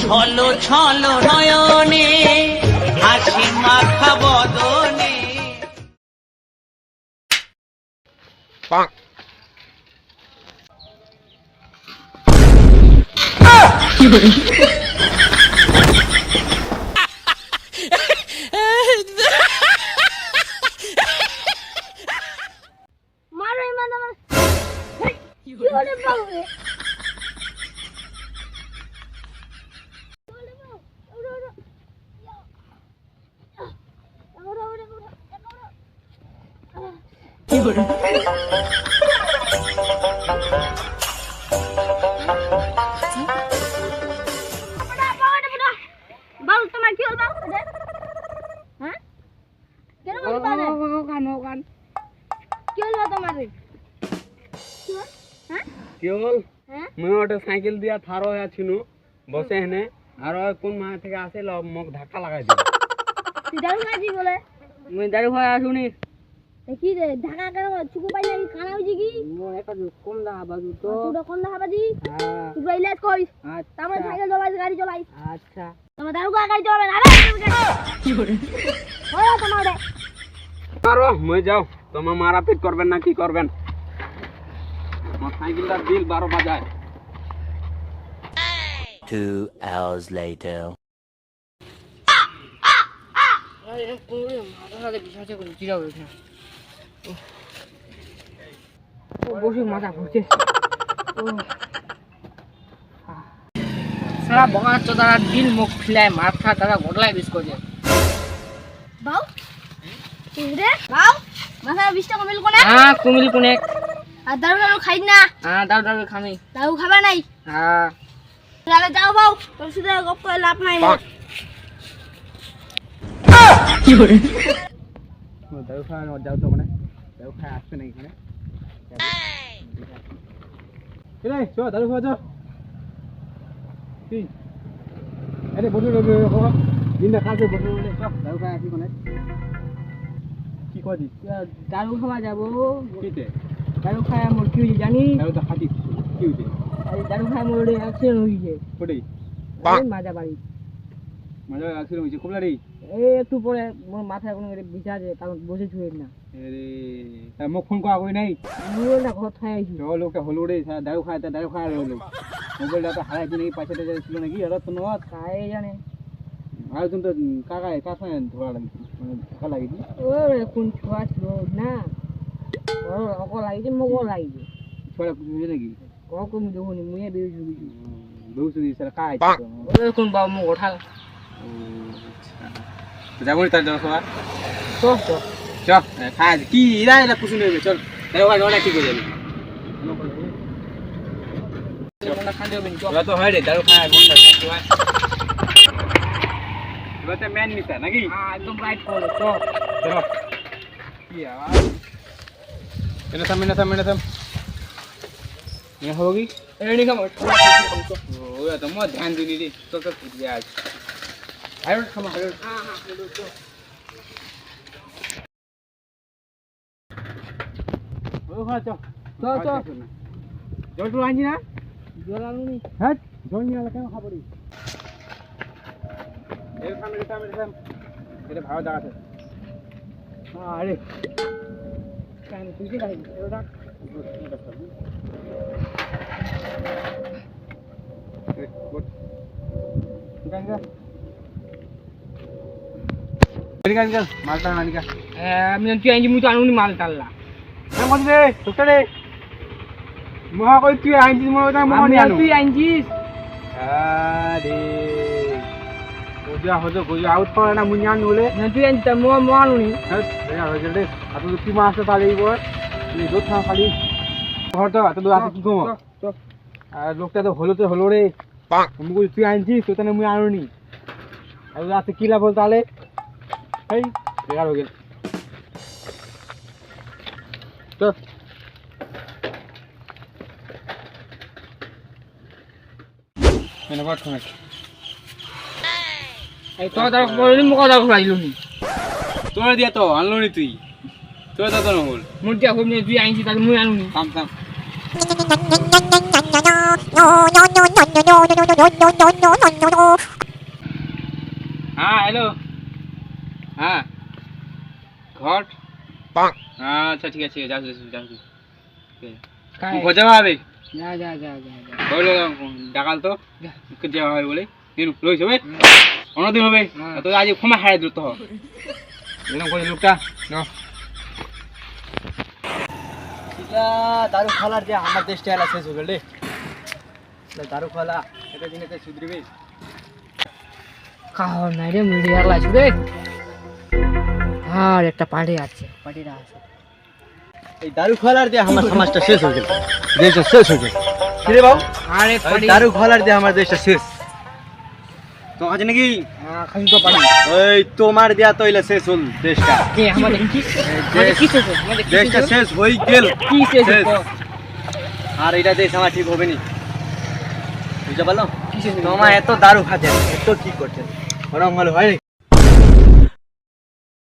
ছলো ছলো নয়নে হাসি মাখা বদনে। মারো মানে আমার কি হলো বাবু রে বাবু তোমার কি হলো বাবু হ্যাঁ কেন বলতে পারে কি হলো তোমার রে? কি হলো? হ্যাঁ কি হল হ্যাঁ মুই ওটা সাইকেল দিয়া থারো হয়ে ছিনু বসে হেনে। আর কোন মাঠ থেকে আসে মোক ধাক্কা লাগাই দিল। দারু খাইছি বলে। মুই আসুনি। তা কি রে ঢাকা কেন চুকু পাই হয়েছে কি? মোর একটা কম বাজু তো। দেখা পাজি হ্যাঁ, তুই ইলাজ করিস। আচ্ছা। তারপরে সাইকেল চলাই গাড়ি চলাই। আচ্ছা। তোমার দারু গাড়ি চলাবে? না কি করে হয় তোমার রে পারো মুই যাও। তোমার মারাপিট করবেন না কি করবেন? আমার সাইকেলটার বিল বারো বাজায়। Two hours later. বসে মাথা ঘুরছে। সারা বকা তারা দিল মুখ ফিলায় মাথা তারা গোটলায় বিষ করছে। বাউ? কি রে? বাউ? মাথা বিশ টাকা মিল কোনে? হ্যাঁ কুমিল কোনে? আর দারু দারু খাই না? হ্যাঁ দাও দাও খামি। দারু খাবা নাই? হ্যাঁ। তাহলে যাও বাউ তোর সাথে গপ করে লাভ নাই দারু খাওয়া যাও তো মানে দারু খায় আসবে না এখানে? রে চ দারু খাওয়া যাও। কি আরে বসে রবি দিনটা কালকে বসে রবি চ দারু খায় আসি কোনে? কি কদি দারু খাওয়া যাব। কিতে দারু খায় মোর কি হয়েছে জানি দারু তো খাতি কি এই দারু খায় মোর অ্যাক্সিডেন্ট হয়েছে। এই মাজা বাড়ি মজা অ্যাক্সিডেন্ট রে এই একটু পরে মোর মাথায় কোনো একটা বিচার আছে কারণ বসে ছুঁয়ে না। আরে মোক ফোন করা কই নাই? মোবাইলটা ঘর থাই আইছি তো লোকটা হলো রে দারু খায় তা দারু খায় হলো। মোবাইলটা তো হারাই দিন পয়সাটা ছিল নাকি ওরা তো নয় খাই জানে। আয়োজন তো কাকায় কাছে ধরা লাগি মানে ধাক্কা লাগিয়েছি ওর কোন ছোঁয়া ছিল না। অক লাগিছে মোক লাগিছে। ছড়া কিছু হয়েছে নাকি? অক আমি দেখুনি মুয়ে ছুটিছি বেউসে কাজ কোন বাবু মোক ওঠাল যাবো তার জন্য সবাই তো তো চ খায় কি ইরা এরা কুসুম নেবে চল তাই ওখানে অনেক ঠিক হয়ে যাবে কোনটা খান্ডে হবে চল এবার তো হয় রে দারু খায় মনটা শান্তি হয় এবার তো ম্যান নিতা নাকি হ্যাঁ একদম রাইট করে তো চলো কি আওয়াজ এনে থাম এনে থাম এনে থাম ये होगी রেডি কাম ओ या तो मत ध्यान दिनी रे तो तो 还是他们还是。我走走走，走出来你呢？走哪路呢？哎，走你那了，看好不哩？这上面的上面的上，给他爬到哪去？啊嘞，看你出去来，有啥？我，你看这。খাই এটা মালটা নানিকা আমি তুই আইজি মুই তো আনুনি মাল টাল্লা মধ্যে তোরে মহা কই তুই আইছিস মনে হয় মহা নিয়ে তুই আইজিস আরে গোজা হজো গোজা আউট করে না মুই আনু বলে তুই আইজি তা মো মো আনুনি হ্যাঁ দেখা হয়েছে রে এত কি মাছ তাহলে এই বয় তুই দুধ খা খালি ঘর তো এত দূর আছে কি আর লোকটা তো হলো তো হলো রে তুই আনছিস তো তাহলে মুই আনুনি আর রাতে কি লাভ তাহলে এই বেকার হয়ে গেল তো। এনে বাট খানা তো তার বলি মোক দাও খাইলুনি তোর দিয়া তো আনলো নি তুই। তোর দাদা নহল মুই দিয়া কইনি তুই আইজি তাকে মুই আনুনি। থাম থাম। no, no, no, হ্যাঁ হ্যালো হ্যাঁ ঘট আচ্ছা ঠিক আছে যাও যাও যাও হবে যা যা যা যা বলো ডাকাল তো। যাওয়া হবে বলে। দিনু রয়েছে হবে অন্যদিন হবে। তো আজ ক্ষমা হারাই দ্রুত হ লোকটা। দারু খালার যে আমার দেশ এলা শেষ হবে রে। দারু খালা এটা জিনিস সুধরিবে খাওয়া নাই রে মুড়ি আর রে। আর একটা পাড়ে আছে। পাড়ে আছে। এই দারু খালার যে আমার সমাজটা শেষ হয়ে গেল। দেশটা শেষ হয়ে গেল। কিরে বাবু? আরে দারু খালার যে আমার দেশটা শেষ। তো আছে নাকি তো ওই তোমার দেয়া তৈলে শেষ হল দেশটা। কে আমাদের কি? কি শেষ আমাদের দেশটা শেষ হয়ে গেল। কি শেষ শেষ। আর এটা দেশ আমার ঠিক হবে নি বুঝতে হলো? তোমার এত দারু খাচ্ছেন এত কি করছে? ওরকম হলে হয়